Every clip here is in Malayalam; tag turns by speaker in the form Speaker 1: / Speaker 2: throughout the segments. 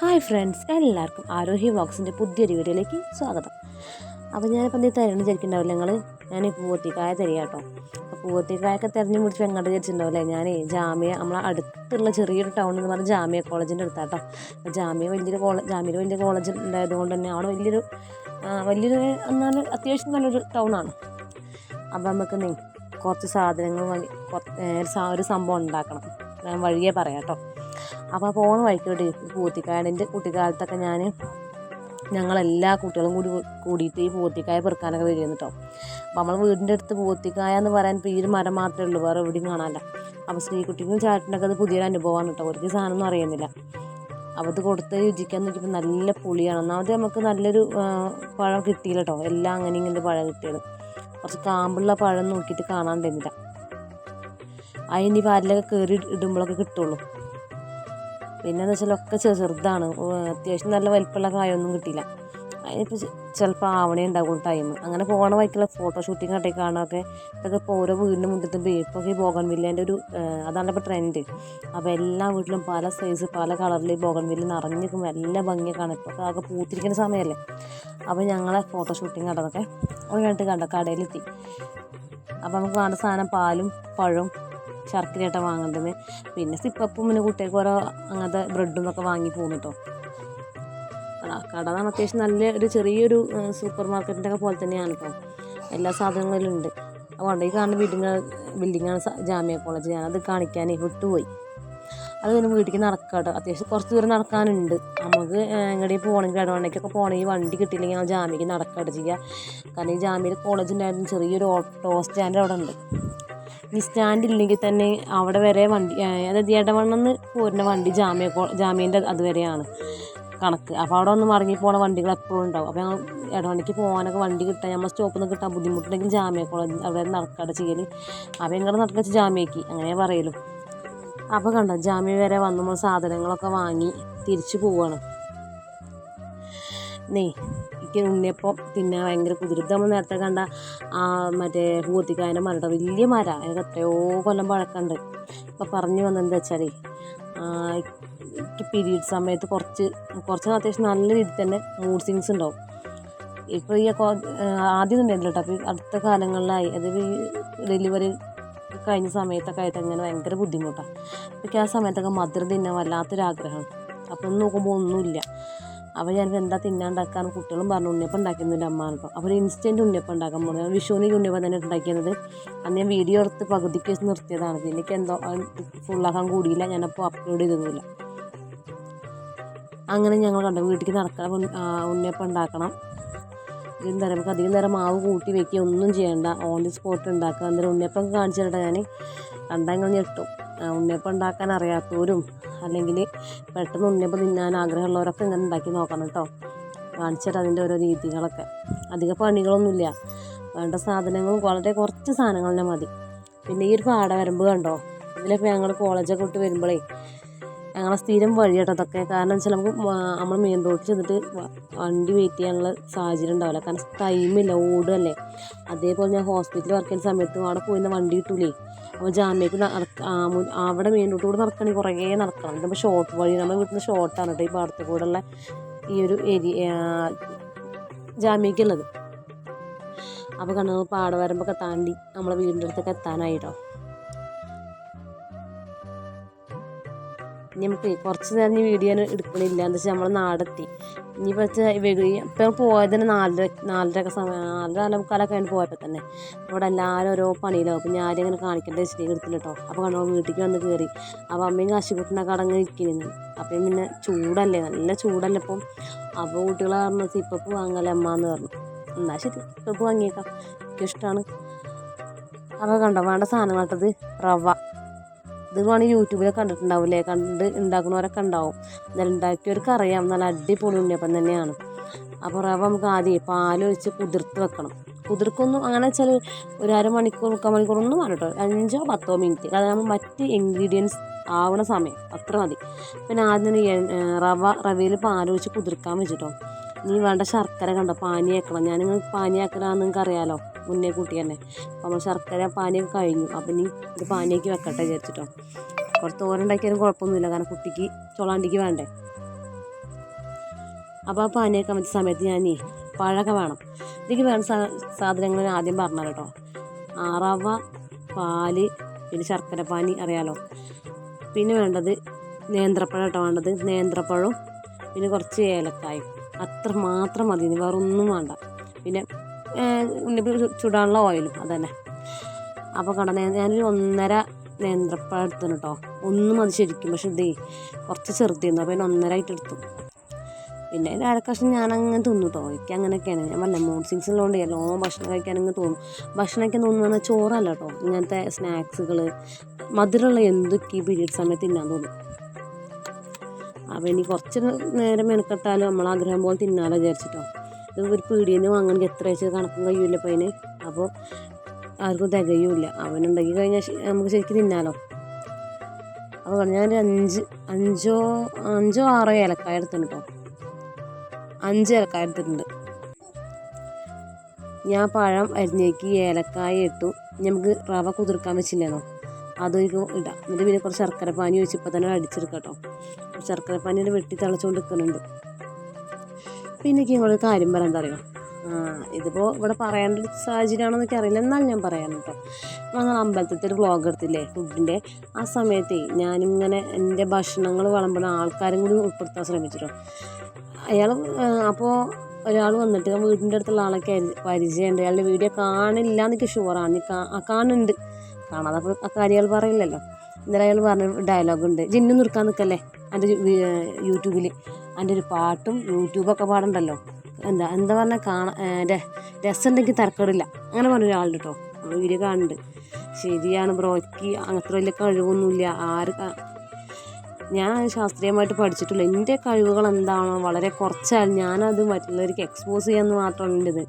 Speaker 1: ഹായ് ഫ്രണ്ട്സ് എല്ലാവർക്കും ആരോഹി വോക്സിന്റെ പുതിയൊരു വീഡിയോയിലേക്ക് സ്വാഗതം. അപ്പോൾ ഞാനിപ്പോൾ എന്തെങ്കിലും തരണം വിചാരിക്കുന്നുണ്ടാവില്ല നിങ്ങൾ ഞാൻ പൂവത്തിക്കായ തരിക കേട്ടോ. അപ്പോൾ പൂവത്തിക്കായൊക്കെ തിരഞ്ഞു പിടിച്ച് എങ്ങോട്ട് വിചാരിച്ചിട്ടുണ്ടാവില്ലേ? ഞാൻ ജാമ്യ നമ്മളെ അടുത്തുള്ള ചെറിയൊരു ടൗൺ എന്ന് പറഞ്ഞാൽ ജാമ്യ കോളേജിന്റെ അടുത്താട്ടോ. അപ്പോൾ ജാമ്യ വലിയൊരു കോളേജ് ജാമ്യയിൽ വലിയ കോളേജ് ഉണ്ടായതുകൊണ്ട് തന്നെ അവിടെ വലിയൊരു വലിയൊരു എന്നാൽ അത്യാവശ്യം നല്ലൊരു ടൗണാണ് അപ്പോൾ നമുക്ക് നീ കുറച്ച് സാധനങ്ങൾ ഒരു സംഭവം ഉണ്ടാക്കണം. ഞാൻ വഴിയേ പറയാം കേട്ടോ. അപ്പോൾ പോണ വഴിക്ക് പൂത്തിക്കായന്റെ കുട്ടിക്കാലത്തൊക്കെ ഞാൻ ഞങ്ങളെല്ലാ കുട്ടികളും കൂടി കൂടിയിട്ട് ഈ പൂത്തിക്കായ പെറുക്കാനൊക്കെ വരുന്നു കേട്ടോ അപ്പോൾ നമ്മൾ വീടിന്റെ അടുത്ത് പൂത്തിക്കായ എന്ന് പറയാൻ ഇപ്പോൾ ഈ ഒരു മരം മാത്രമേ ഉള്ളൂ വേറെ എവിടെയും കാണാനില്ല. അപ്പോൾ ശ്രീകുട്ടിക്കും ചാട്ടിനൊക്കെ അത് പുതിയൊരു അനുഭവമാണ് കേട്ടോ ഒരു സാധനമൊന്നും അറിയുന്നില്ല. അപ്പോൾ അത് കൊടുത്ത് രുചിക്കാൻ നോക്കിയപ്പോൾ നല്ല പുളിയാണ്. ഒന്നാമത് നമുക്ക് നല്ലൊരു പഴം കിട്ടിയില്ല കേട്ടോ എല്ലാം അങ്ങനെ ഇങ്ങനെ പഴം കിട്ടിയത്. കുറച്ച് കാമ്പുള്ള പഴം നോക്കിയിട്ട് കാണാണ്ടിരുന്നില്ല അതിനി പാലിലൊക്കെ കയറി ഇടുമ്പോഴൊക്കെ കിട്ടുള്ളൂ. പിന്നെ എന്ന് വെച്ചാൽ ഒക്കെ ചെറു ചെറുതാണ്. അത്യാവശ്യം നല്ല വലിപ്പമുള്ള കായൊന്നും കിട്ടിയില്ല. അതിനിപ്പോൾ ചിലപ്പോൾ ആവണേ ഉണ്ടാകും ടൈം അങ്ങനെ പോകണ വഴിക്കുള്ള ഫോട്ടോ ഷൂട്ടിംഗ് കട്ടെ കാണാനൊക്കെ ഇതൊക്കെ ഇപ്പോൾ ഓരോ വീടിന്റെ മുറ്റത്തും ഇപ്പോൾ ഈ ബോഗൺ വില്ലേന്റെ ഒരു അതാണ് ഇപ്പോൾ ട്രെൻഡ് അപ്പോൾ എല്ലാ വീട്ടിലും പല സൈസ് പല കളറിൽ ബോഗൺ വില്ല് എല്ലാം എല്ലാ ഭംഗിയൊക്കെയാണ്. ഇപ്പോൾ ആകെ പൂത്തിരിക്കുന്ന സമയമല്ലേ അപ്പോൾ ഞങ്ങളെ ഫോട്ടോ ഷൂട്ടിംഗ് കണ്ടതൊക്കെ ഒരു കണ്ടിട്ട് കണ്ട? കടയിലെത്തി. അപ്പോൾ നമുക്ക് വേണ്ട സാധനം പാലും പഴവും ശർക്കരയായിട്ട് വാങ്ങേണ്ടത്. പിന്നെ സിപ്പപ്പും പിന്നെ കുട്ടികൾക്ക് ഓരോ അങ്ങനത്തെ ബ്രെഡും ഒക്കെ വാങ്ങി പോകുന്നു കേട്ടോ. കട എന്ന് അത്യാവശ്യം നല്ല ഒരു ചെറിയൊരു സൂപ്പർ മാർക്കറ്റിന്റെ ഒക്കെ പോലെ തന്നെയാണ് കേട്ടോ. എല്ലാ സാധനങ്ങളിലും ഉണ്ട്. അതുകൊണ്ട് ഈ കാണുന്ന ബിൽഡിങ് ബിൽഡിങ്ങാണ് ജാമ്യ കോളേജ്. ഞാനത് കാണിക്കാൻ വിട്ടുപോയി. അത് കഴിഞ്ഞ് വീട്ടിലേക്ക് നടക്കാം കേട്ടോ. അത്യാവശ്യം കുറച്ച് ദൂരം നടക്കാനുണ്ട്. നമുക്ക് എങ്ങനെയും പോകണമെങ്കിൽ ഇടവണ്ണയ്ക്കൊക്കെ പോകണമെങ്കിൽ വണ്ടി കിട്ടിയില്ലെങ്കിൽ ഞങ്ങൾ ജാമ്യക്ക് നടക്കുകയാണ് ചെയ്യുക കാരണം ഈ ജാമ്യയിൽ കോളേജ് ചെറിയൊരു ഓട്ടോ സ്റ്റാൻഡ് അവിടെ ഉണ്ട്. ഈ സ്റ്റാൻഡ് ഇല്ലെങ്കിൽ തന്നെ അവിടെ വരെ വണ്ടി അതായത് ഇടവണ്ണെന്ന് പോരുന്ന വണ്ടി ജാമ്യ ജാമ്യന്റെ അതുവരെയാണ് കണക്ക്. അപ്പോൾ അവിടെ ഒന്ന് മടങ്ങി പോണ വണ്ടികൾ എപ്പോഴും ഉണ്ടാവും. അപ്പോൾ ഞങ്ങൾ ഇടവണ്ടിക്ക് പോകാനൊക്കെ വണ്ടി കിട്ടാൻ നമ്മൾ സ്റ്റോപ്പിൽ നിന്ന് കിട്ടാൻ ബുദ്ധിമുട്ടുണ്ടെങ്കിൽ ജാമ്യ കോളേജ് അവിടെ നടക്കാതെ ചെയ്യൽ അപ്പോൾ നടക്കുക വെച്ച് ജാമ്യക്ക് അങ്ങനെ പറയലും. അപ്പോൾ കണ്ടോ ജാമ്യ വരെ വന്ന് സാധനങ്ങളൊക്കെ വാങ്ങി തിരിച്ചു പോവാണ്. നെയ്. എനിക്ക് ഉണ്ണിയപ്പം തിന്നാൻ ഭയങ്കര കുതിരുത് നമ്മൾ നേരത്തെ കണ്ട ആ മറ്റേ പൂത്തിക്കായന്റെ മരട വലിയ മര. എനിക്ക് എത്രയോ കൊല്ലം പഴക്കമുണ്ട്. ഇപ്പോൾ പറഞ്ഞു വന്നെന്താ വെച്ചാൽ എനിക്ക് പീരീഡ് സമയത്ത് കുറച്ച് കുറച്ച് അത്യാവശ്യം നല്ല രീതിയിൽ തന്നെ മൂഡ് സ്വിങ്സ് ഉണ്ടാവും. ഇപ്പോൾ ഈ ആദ്യം ഉണ്ടായിരുന്നില്ല കേട്ടോ. അപ്പോൾ അടുത്ത കാലങ്ങളിലായി അതായത് ഈ ഡെലിവറി കഴിഞ്ഞ സമയത്തൊക്കെ ആയിട്ട് അങ്ങനെ ഭയങ്കര ബുദ്ധിമുട്ടാണ് എനിക്ക് ആ സമയത്തൊക്കെ മധുരം തിന്നാൻ വല്ലാത്തൊരാഗ്രഹമാണ്. അപ്പോൾ ഒന്ന് നോക്കുമ്പോൾ ഒന്നുമില്ല. അപ്പോൾ ഞാൻ എന്താ തിന്നാണ്ടാക്കാന്ന് കുട്ടികളും പറഞ്ഞു. ഉണ്ണിയപ്പം ഉണ്ടാക്കുന്നില്ല അമ്മ അപ്പോൾ ഒരു ഇൻസ്റ്റന്റ് ഉണ്ണിയപ്പം ഉണ്ടാക്കാൻ പോകുന്നത് വിഷുവിന് ഉണ്ണിയപ്പം തന്നെ ഉണ്ടാക്കിയത്. അന്ന് ഞാൻ വീഡിയോ എടുത്ത് പകുതിക്ക് വെച്ച് നിർത്തിയതാണ്. പിന്നെ എനിക്ക് എന്തോ ഫുള്ളാക്കാൻ കൂടിയില്ല. ഞാനപ്പോൾ അപ്ലോഡ് ചെയ്തതുമില്ല അങ്ങനെ ഞങ്ങൾ കണ്ടു. വീട്ടിലേക്ക് നടക്കാൻ ഉണ്ണിയപ്പം ഉണ്ടാക്കണം. എന്താ പറയുക നമുക്ക് അധികം നേരം മാവ് കൂട്ടി വെക്കുക ഒന്നും ചെയ്യണ്ട. ഓൺ ദി സ്പോട്ട് ഉണ്ടാക്കുക. അന്നേരം ഉണ്ണിയപ്പം കാണിച്ചു തരട്ടെ ഞാൻ കണ്ടാൽ ഞെട്ടും. ഉണ്ണിയപ്പം ഉണ്ടാക്കാൻ അറിയാത്തവരും അല്ലെങ്കിൽ പെട്ടെന്ന് ഉണ്ണിയപ്പം തിന്നാൻ ആഗ്രഹമുള്ളവരൊക്കെ ഇങ്ങനെ ഉണ്ടാക്കി നോക്കണം കേട്ടോ. കാണിച്ചിട്ട് അതിന്റെ ഓരോ രീതികളൊക്കെ. അധിക പണികളൊന്നുമില്ല. വേണ്ട സാധനങ്ങളും വളരെ കുറച്ച് സാധനങ്ങൾ തന്നെ മതി. പിന്നെ ഈ ഒരു പാടവരമ്പ് കണ്ടോ? ഇതിലിപ്പോൾ ഞങ്ങൾ കോളേജൊക്കെ വിട്ട് വരുമ്പോഴേ ഞങ്ങളെ സ്ഥിരം വഴി കേട്ടോ അതൊക്കെ. കാരണം വെച്ചാൽ നമുക്ക് നമ്മൾ മെയിൻ റോഡിൽ ചെന്നിട്ട് വണ്ടി വെയിറ്റ് ചെയ്യാനുള്ള സാഹചര്യം ഉണ്ടാവില്ല. കാരണം ടൈമില്ല ഓടുകയല്ലേ അതേപോലെ ഞാൻ ഹോസ്പിറ്റലിൽ വർക്ക് ചെയ്യുന്ന സമയത്ത് അവിടെ പോയി നിന്ന് വണ്ടി കിട്ടൂലേ. അപ്പോൾ ജാമ്യക്ക് അവിടെ മെയിൻ റോഡിൽ കൂടെ നടക്കണമെങ്കിൽ കുറേ നടക്കണം. ഇതിപ്പോൾ ഷോർട്ട് വഴി നമ്മുടെ വീട്ടിൽ നിന്ന് ഷോർട്ടാണ് കേട്ടോ ഈ പാടത്ത് ഉള്ള ഈ ഒരു ഏരിയ ജാമ്യക്കുള്ളത് അപ്പോൾ കണ്ണൂർ പാടവരമ്പൊക്കെ താണ്ടി നമ്മളെ വീടിന്റെ അടുത്തൊക്കെ എത്താനായിട്ടോ. നമുക്ക് കുറച്ച് നേരം ഈ വീഡിയോ എടുക്കണില്ല. എന്ന് വെച്ചാൽ നമ്മൾ നാടെത്തി. ഇനിയിപ്പോൾ വെച്ചാൽ ഇപ്പം തന്നെ നാലര നാലരയൊക്കെ സമയം നാലര നാലമുക്കാലൊക്കെ കഴിഞ്ഞ് പോയപ്പോൾ തന്നെ അവിടെ എല്ലാവരും ഓരോ പണിയിലാവും അപ്പം ഞാൻ ഇങ്ങനെ കാണിക്കേണ്ട വെച്ചിട്ട് എടുത്തില്ല കേട്ടോ അപ്പോൾ കണ്ടോ വീട്ടിലേക്ക് വന്ന് കയറി അപ്പോൾ അമ്മയും കാശിക്കുട്ടിനൊക്കെ അടങ്ങി ഇരിക്കുന്നു അപ്പം പിന്നെ ചൂടല്ലേ നല്ല ചൂടല്ലേ ഇപ്പം. അപ്പോൾ കുട്ടികൾ പറഞ്ഞു സിപ്പപ്പ് വാങ്ങല്ലേ അമ്മ എന്ന് പറഞ്ഞു. എന്നാൽ ശരി സിപ്പപ്പ് വാങ്ങിയേക്കാം. എനിക്കിഷ്ടമാണ് അപ്പോൾ കണ്ടോ വേണ്ട സാധനങ്ങളട്ടത്. റവ. ഇത് യൂട്യൂബിൽ കണ്ടിട്ടുണ്ടാവില്ലേ കണ്ട് ഉണ്ടാക്കുന്നവരൊക്കെ ഉണ്ടാവും. എന്നാലും ഉണ്ടാക്കിയവർക്ക് അറിയാം നല്ല അടിപൊളി ഉണ്ണിയപ്പം തന്നെയാണ്. അപ്പോൾ റവ നമുക്ക് ആദ്യം പാലൊഴിച്ച് കുതിർത്ത് വെക്കണം. കുതിർക്കൊന്നും അങ്ങനെ വെച്ചാൽ ഒരു അരമണിക്കൂർ മുക്കാൽ വേണ്ട കേട്ടോ. അഞ്ചോ പത്തോ മിനിറ്റ്. അതായത് മറ്റ് ഇൻഗ്രീഡിയൻസ് ആവണ സമയം. അത്ര മതി. പിന്നെ ആദ്യം റവ റവയിൽ പാലൊഴിച്ച് കുതിർക്കാൻ വെച്ചിട്ടോ. നീ വേണ്ട ശർക്കര കണ്ടോ? പാനിയാക്കണം. ഞാനിങ്ങനെ പാനിയാക്കലാന്ന് നിങ്ങൾക്ക് അറിയാലോ മുന്നേ കൂട്ടി തന്നെ നമ്മൾ ശർക്കര പാനിയൊക്കെ കഴിഞ്ഞു. അപ്പം ഇനി ഇത് പാനിയാക്കി വെക്കട്ടെ വിചാരിച്ചിട്ടോ. കുറച്ച് തോരൻ ഉണ്ടാക്കിയാലും കുഴപ്പമൊന്നുമില്ല. കാരണം കുട്ടിക്ക് ചൊളാണ്ടിക്ക് വേണ്ടേ. അപ്പോൾ ആ പാനിയൊക്കെ വെച്ച സമയത്ത് ഞാൻ പഴമൊക്കെ വേണം. ഇതിലേക്ക് വേണ്ട സാധനങ്ങൾ ഞാൻ ആദ്യം പറഞ്ഞു കേട്ടോ. ആ പാൽ പിന്നെ ശർക്കര പാനി അറിയാലോ. പിന്നെ വേണ്ടത് നേന്ത്രപ്പഴം കേട്ടോ വേണ്ടത്. നേന്ത്രപ്പഴവും പിന്നെ കുറച്ച് ഏലക്കായും. അത്ര മാത്രം മതി. വേറെ ഒന്നും വേണ്ട. പിന്നെ ഉണ്ണിപ്പ് ചുടാനുള്ള ഓയിലും അതന്നെ. അപ്പോൾ കട ഞാനൊരു ഒന്നര നേന്ത്രപ്പഴം എടുത്തു കേട്ടോ ഒന്നും മതി ശരിക്കും പക്ഷെ ഇതേ കുറച്ച് ചെറുതായിരുന്നു അപ്പോൾ ഞാൻ ഒന്നര ആയിട്ട് എടുത്തു. പിന്നെ ഒരു അരക്കഷ്ണം ഞാൻ അങ്ങനെ തിന്നു കേട്ടോ എനിക്ക് അങ്ങനെയൊക്കെയാണ്. ഞാൻ പറഞ്ഞ മൂഡ് സിങ്സ് ഉള്ളതുകൊണ്ട് എല്ലോ ഭക്ഷണം കഴിക്കാനങ്ങ് തോന്നും. ഭക്ഷണം കഴിക്കാൻ പറഞ്ഞാൽ ചോറല്ല കേട്ടോ ഇങ്ങനത്തെ സ്നാക്സുകൾ മധുരമുള്ള എന്തൊക്കെ ഈ പീരീഡ് സമയത്ത് തിന്നാൻ തോന്നും. അപ്പോൾ ഇനി കുറച്ച് നേരം മെനക്കെട്ടാലും നമ്മൾ ആഗ്രഹം പോലെ തിന്നാലോ വിചാരിച്ചിട്ടോ. ഇത് ഒരു പീടിയിൽ നിന്ന് എത്ര വെച്ച് കണക്കും കഴിയൂല അപ്പോൾ അതിന്. അപ്പോൾ ആർക്കും തികയൂല അവനുണ്ടാക്കി കഴിഞ്ഞാൽ നമുക്ക് ശരിക്കും തിന്നാലോ? അപ്പോൾ ഞാൻ അഞ്ച് അഞ്ചോ അഞ്ചോ ആറോ ഏലക്കായ എടുത്തിട്ടുണ്ട് കേട്ടോ അഞ്ച് ഏലക്കായ എടുത്തിട്ടുണ്ട്. ഞാൻ പഴം അരിഞ്ഞേക്ക് ഏലക്കായ ഇട്ടു. നമുക്ക് റവ കുതിർക്കാൻ വെച്ചില്ലേന്നോ അതൊരു ഇടാം. എന്നിട്ട് പിന്നെ കുറച്ച് ശർക്കര പാനി ഒഴിച്ച് ഇപ്പോൾ തന്നെ അടിച്ചെടുക്കാം കേട്ടോ ശർക്കര പാനിയുടെ വെട്ടി തിളച്ചുകൊണ്ട് നിൽക്കുന്നുണ്ട് പിന്നെ എനിക്ക് നിങ്ങളൊരു കാര്യം പറയാൻ അറിയോ? ഇതിപ്പോൾ ഇവിടെ പറയേണ്ട ഒരു സാഹചര്യമാണോ എന്നൊക്കെ അറിയില്ല. എന്നാൽ ഞാൻ പറയാം കേട്ടോ. ഞങ്ങൾ അമ്പലത്തിലത്തെ ഒരു വ്ളോഗ് എടുത്തില്ലേ? ഫുഡിന്റെ ആ സമയത്ത് ഞാനിങ്ങനെ എന്റെ ഭക്ഷണങ്ങൾ വിളമ്പുന്ന ആൾക്കാരും കൂടി ഉൾപ്പെടുത്താൻ ശ്രമിച്ചിട്ടോ അയാൾ അപ്പോൾ ഒരാൾ വന്നിട്ട് വീടിന്റെ അടുത്തുള്ള ആളൊക്കെ പരിചയമുണ്ട്. അയാളുടെ വീഡിയോ കാണില്ല എന്നൊക്കെ ഷുവറാണ് കാണുന്നുണ്ട്. കാണാതെ അപ്പോൾ ആ കാര്യം അയാൾ പറയില്ലല്ലോ. ഇന്നലെ അയാൾ പറഞ്ഞ ഡയലോഗുണ്ട് ജിന്നു നിർക്കാൻ നിൽക്കല്ലേ? എന്റെ യൂട്യൂബിൽ എന്റെ ഒരു പാട്ടും യൂട്യൂബൊക്കെ പാടുണ്ടല്ലോ? എന്താ എന്താ പറഞ്ഞാൽ കാണാൻ രസം ഉണ്ടെങ്കിൽ തരക്കേടില്ല അങ്ങനെ പറഞ്ഞ ഒരാളുണ്ട് കേട്ടോ നമ്മൾ വീഡിയോ കാണുന്നുണ്ട് ശരിയാണ് ബ്രോയ്ക്ക് അത്ര വലിയ കഴിവൊന്നുമില്ല ആര് ഞാൻ ശാസ്ത്രീയമായിട്ട് പഠിച്ചിട്ടില്ല. എന്റെ കഴിവുകൾ എന്താണോ വളരെ കുറച്ചാൽ ഞാനത് മറ്റുള്ളവർക്ക് എക്സ്പോസ് ചെയ്യാമെന്ന് മാത്രമാണ് എന്റെ ഇത്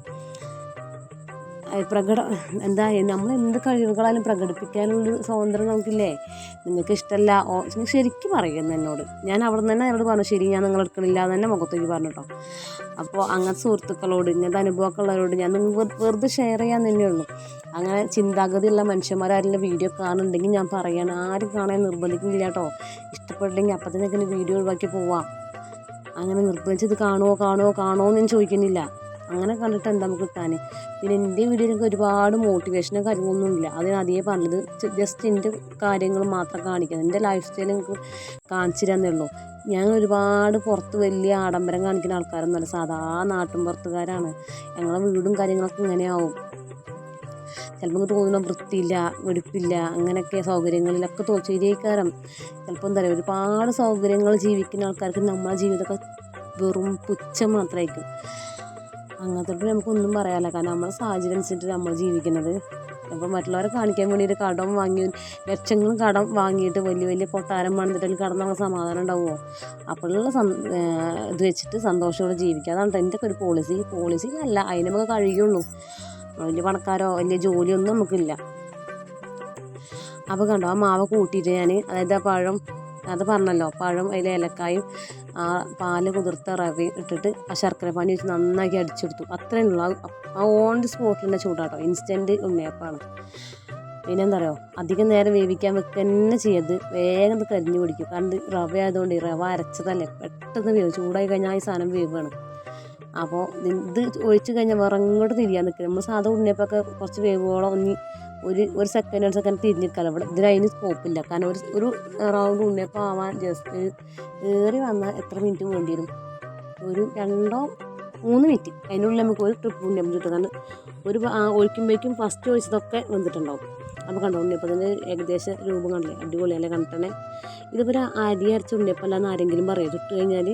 Speaker 1: പ്രകട എന്താ നമ്മൾ എന്ത് കഴിവുകളാലും പ്രകടിപ്പിക്കാനുള്ളൊരു സ്വാതന്ത്ര്യം നമുക്കില്ലേ? നിങ്ങൾക്ക് ഇഷ്ടമല്ല ഓ ശരിക്കും പറയുന്നു എന്നോട്. ഞാൻ അവിടെ നിന്ന് തന്നെ അയാളോട് പറഞ്ഞു ശരി ഞാൻ നിങ്ങൾ എടുക്കണില്ല എന്ന് തന്നെ മുഖത്തേക്ക് പറഞ്ഞു കേട്ടോ അപ്പോൾ അങ്ങനത്തെ സുഹൃത്തുക്കളോട് ഇങ്ങനത്തെ അനുഭവമൊക്കെ ഉള്ളവരോട് ഞാൻ നിങ്ങൾ വെറുതെ ഷെയർ ചെയ്യാൻ തന്നെ ഉള്ളൂ. അങ്ങനെ ചിന്താഗതിയുള്ള മനുഷ്യന്മാരാരെങ്കിലും വീഡിയോ കാണുന്നുണ്ടെങ്കിൽ ഞാൻ പറയണം ആരും കാണാൻ നിർബന്ധിക്കുന്നില്ല കേട്ടോ. ഇഷ്ടപ്പെട്ടില്ലെങ്കിൽ അപ്പം തന്നെ വീഡിയോ ഒഴിവാക്കി പോവാം. അങ്ങനെ നിർബന്ധിച്ചത് കാണുമോ കാണുമോ കാണുമോ എന്ന് ഞാൻ ചോദിക്കുന്നില്ല. അങ്ങനെ കണ്ടിട്ട് എന്താ നമുക്ക് കിട്ടാൻ പിന്നെ എന്റെ വീഡിയോയിലൊക്കെ ഒരുപാട് മോട്ടിവേഷനും കാര്യങ്ങളൊന്നുമില്ല അത് ഞാൻ അതേ പറഞ്ഞത് ജസ്റ്റ് എന്റെ കാര്യങ്ങൾ മാത്രം കാണിക്കുന്നത് എന്റെ ലൈഫ് സ്റ്റൈൽ നിങ്ങൾക്ക് കാണിച്ചു ഞാൻ ഒരുപാട് പുറത്ത് വലിയ ആഡംബരം കാണിക്കുന്ന ആൾക്കാരൊന്നുമല്ല. സാധാ നാട്ടും പുറത്തുകാരാണ്. ഞങ്ങളെ വീടും കാര്യങ്ങളൊക്കെ ഇങ്ങനെയാവും. ചിലപ്പോൾ തോന്നുന്ന വൃത്തിയില്ല വെടുപ്പില്ല അങ്ങനെയൊക്കെ സൗകര്യങ്ങളിലൊക്കെ തോ ശരിയേക്കാരം ചിലപ്പോൾ എന്താ പറയുക ഒരുപാട് സൗകര്യങ്ങൾ ജീവിക്കുന്ന ആൾക്കാർക്ക് നമ്മളെ ജീവിതമൊക്കെ വെറും പുച്ഛം മാത്രമായിരിക്കും. അങ്ങനത്തെ നമുക്കൊന്നും പറയാനില്ല. കാരണം നമ്മുടെ സാഹചര്യം അനുസരിച്ചിട്ട് നമ്മൾ ജീവിക്കുന്നത്. അപ്പോൾ മറ്റുള്ളവരെ കാണിക്കാൻ വേണ്ടിയിട്ട് കടം വാങ്ങി ലക്ഷങ്ങളും കടം വാങ്ങിയിട്ട് വലിയ വലിയ കൊട്ടാരം പണിതിട്ട് കടന്ന് നമുക്ക് സമാധാനം ഉണ്ടാവുമോ? അപ്പോഴുള്ള ഇത് വെച്ചിട്ട് സന്തോഷത്തോടെ ജീവിക്കുക. അതാണ് എന്റെ ഒരു പോളിസി പോളിസി അല്ല അതിന് നമുക്ക് കഴിയുള്ളൂ. വലിയ പണക്കാരോ വലിയ ജോലിയൊന്നും നമുക്കില്ല. അപ്പോൾ കണ്ടോ ആ മാവ് കൂട്ടിയിട്ട് ഞാൻ അതായത് ആ പഴം അത് പറഞ്ഞല്ലോ പഴം അതിലെ ഏലക്കായും ആ പാൽ കുതിർത്ത റവ ഇട്ടിട്ട് ആ ശർക്കര പാനി വെച്ച് നന്നാക്കി അടിച്ചെടുത്തു. അത്രയേ ഉള്ളൂ. ആ- ഓൺ ദി സ്പോട്ടിൽ തന്നെ ചൂടാട്ടോ. ഇൻസ്റ്റന്റ് ഉണ്ണിയപ്പമാണ്. പിന്നെ എന്താ പറയുക അധികം നേരം വേവിക്കാൻ വെക്കുക തന്നെ ചെയ്യരുത്. വേഗം ഇത് കരിഞ്ഞു പിടിക്കും. കാരണം റവ ആയതുകൊണ്ട് റവ അരച്ചതല്ലേ? പെട്ടെന്ന് വേവ് ചൂടായി കഴിഞ്ഞാൽ ഈ സാധനം വേവാണ്. അപ്പോൾ ഇത് ഒഴിച്ച് കഴിഞ്ഞാൽ വേറെ അങ്ങോട്ട് തിരിയാൻ നിൽക്കുക നമ്മൾ സാധാ ഉണ്ണിയപ്പൊക്കെ കുറച്ച് വേവുകളോ ഒന്ന് ഒരു ഒരു സെക്കൻഡ് രണ്ട് സെക്കൻഡ് തിരിഞ്ഞിരിക്കാൻ ഇവിടെ ഇതിന് അതിന് സ്കോപ്പില്ല കാരണം ഒരു ഒരു റൗണ്ട് ഉണ്ണിയപ്പം ആവാൻ ജസ്റ്റ് ഏറി വന്നാൽ എത്ര മിനിറ്റ് വേണ്ടി വരും? ഒരു രണ്ടോ മൂന്ന് മിനിറ്റ് അതിനുള്ളിൽ നമുക്ക് ഒരു ട്രിപ്പ് ഉണ്ണിയപ്പം കിട്ടും. കാരണം ഒരു ഒഴിക്കുമ്പോഴേക്കും ഫസ്റ്റ് ഒഴിച്ചതൊക്കെ വന്നിട്ടുണ്ടാവും. അപ്പോൾ കണ്ടോ ഉണ്ണിയപ്പത്തിന്റെ ഏകദേശ രൂപം കണ്ടില്ലേ? അടിപൊളിയല്ലേ കണ്ടിട്ടേ ഇതിപ്പോൾ ഒരു അരി അരച്ച ഉണ്ണിയപ്പം അല്ലാന്ന് ആരെങ്കിലും പറയും? ചുട്ട് കഴിഞ്ഞാൽ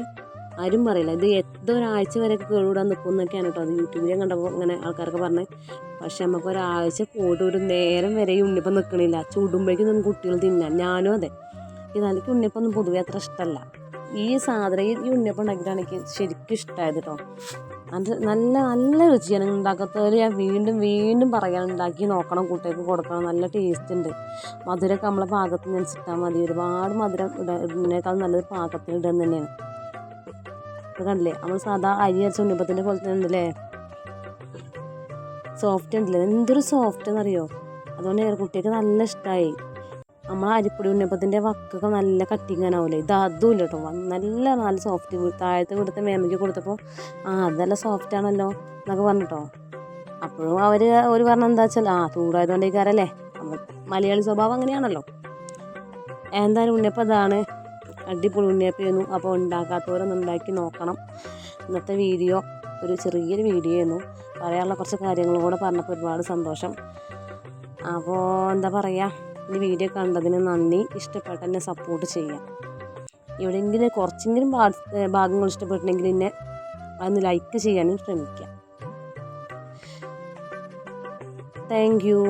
Speaker 1: ആരും പറയില്ല. ഇത് എത്ര വരെ കേടുകൂടാൻ നിൽക്കുന്നൊക്കെയാണ് കേട്ടോ. അത് യൂട്യൂബിൽ കണ്ടപ്പോൾ ഇങ്ങനെ ആൾക്കാരൊക്കെ പറഞ്ഞത് പക്ഷെ നമുക്ക് ഒരാഴ്ച പോയിട്ട് ഒരു നേരം വരെ ഈ ഉണ്ണിപ്പം നിൽക്കണില്ല ചൂടുമ്പോഴേക്കും കുട്ടികൾ തിന്നാൻ. ഞാനും അതെ. ഇതാണെങ്കിൽ ഉണ്ണിയപ്പം ഒന്നും പൊതുവേ അത്ര ഇഷ്ടമല്ല ഈ സാധനം ഈ ഉണ്ണിയപ്പം ഉണ്ടാക്കിയിട്ടാണ് എനിക്ക് ശരിക്കും ഇഷ്ടമായത് കേട്ടോ. അത് നല്ല നല്ല രുചിയാണ് ഉണ്ടാക്കത്തതിൽ ഞാൻ വീണ്ടും വീണ്ടും പറയാൻ ഉണ്ടാക്കി നോക്കണം കുട്ടികൾക്ക് കൊടുക്കണം. നല്ല ടേസ്റ്റ് ഉണ്ട്. മധുരമൊക്കെ നമ്മളെ പാകത്തിനനുസരിച്ചിട്ടാൽ മതി. ഒരുപാട് മധുരം ഇടുന്നതിനേക്കാൾ നല്ലത് പാകത്തിന് ഇടുക തന്നെയാണ്. ഇത് കണ്ടില്ലേ? നമ്മൾ സാധാ അരി അരച്ച ഉണ്ണിപ്പത്തിന്റെ പോലെ തന്നെ ഉണ്ടല്ലേ? സോഫ്റ്റ് ഉണ്ടല്ലേ? എന്തൊരു സോഫ്റ്റ് എന്നറിയോ? അതുകൊണ്ട് കുട്ടികൾക്ക് നല്ല ഇഷ്ടമായി നമ്മൾ അരിപ്പൊടി ഉണ്ണിയപ്പത്തിന്റെ വക്കൊക്കെ നല്ല കട്ടിങ്ങനാവില്ലേ ഇത് അതും ഇല്ല കേട്ടോ. നല്ല നല്ല സോഫ്റ്റ് താഴത്തെ കൊടുത്ത മേമയ്ക്ക് കൊടുത്തപ്പോൾ ആ അതല്ല സോഫ്റ്റ് ആണല്ലോ എന്നൊക്കെ പറഞ്ഞിട്ടോ. അപ്പോഴും അവർ ഒരു പറഞ്ഞ എന്താ വെച്ചാൽ ആ ചൂടായതുകൊണ്ടേക്കാരല്ലേ മലയാളി സ്വഭാവം അങ്ങനെയാണല്ലോ. എന്തായാലും ഉണ്ണിയപ്പം അതാണ് അടിപൊളി ഉണ്ണിയപ്പായിരുന്നു അപ്പോൾ ഉണ്ടാക്കാത്തവരൊന്ന് ഉണ്ടാക്കി നോക്കണം. ഇന്നത്തെ വീഡിയോ ഒരു ചെറിയൊരു വീഡിയോ ആയിരുന്നു പറയാനുള്ള കുറച്ച് കാര്യങ്ങളും കൂടെ പറഞ്ഞപ്പോൾ ഒരുപാട് സന്തോഷം. അപ്പോൾ എന്താ പറയുക ഈ വീഡിയോ കണ്ടതിന് നന്ദി. ഇഷ്ടപ്പെട്ട എന്നെ സപ്പോർട്ട് ചെയ്യാം എവിടെയെങ്കിലും കുറച്ചെങ്കിലും ഭാഗങ്ങൾ ഇഷ്ടപ്പെട്ടിട്ടുണ്ടെങ്കിൽ എന്നെ അതൊന്ന് ലൈക്ക് ചെയ്യാനും ശ്രമിക്കാം താങ്ക് യു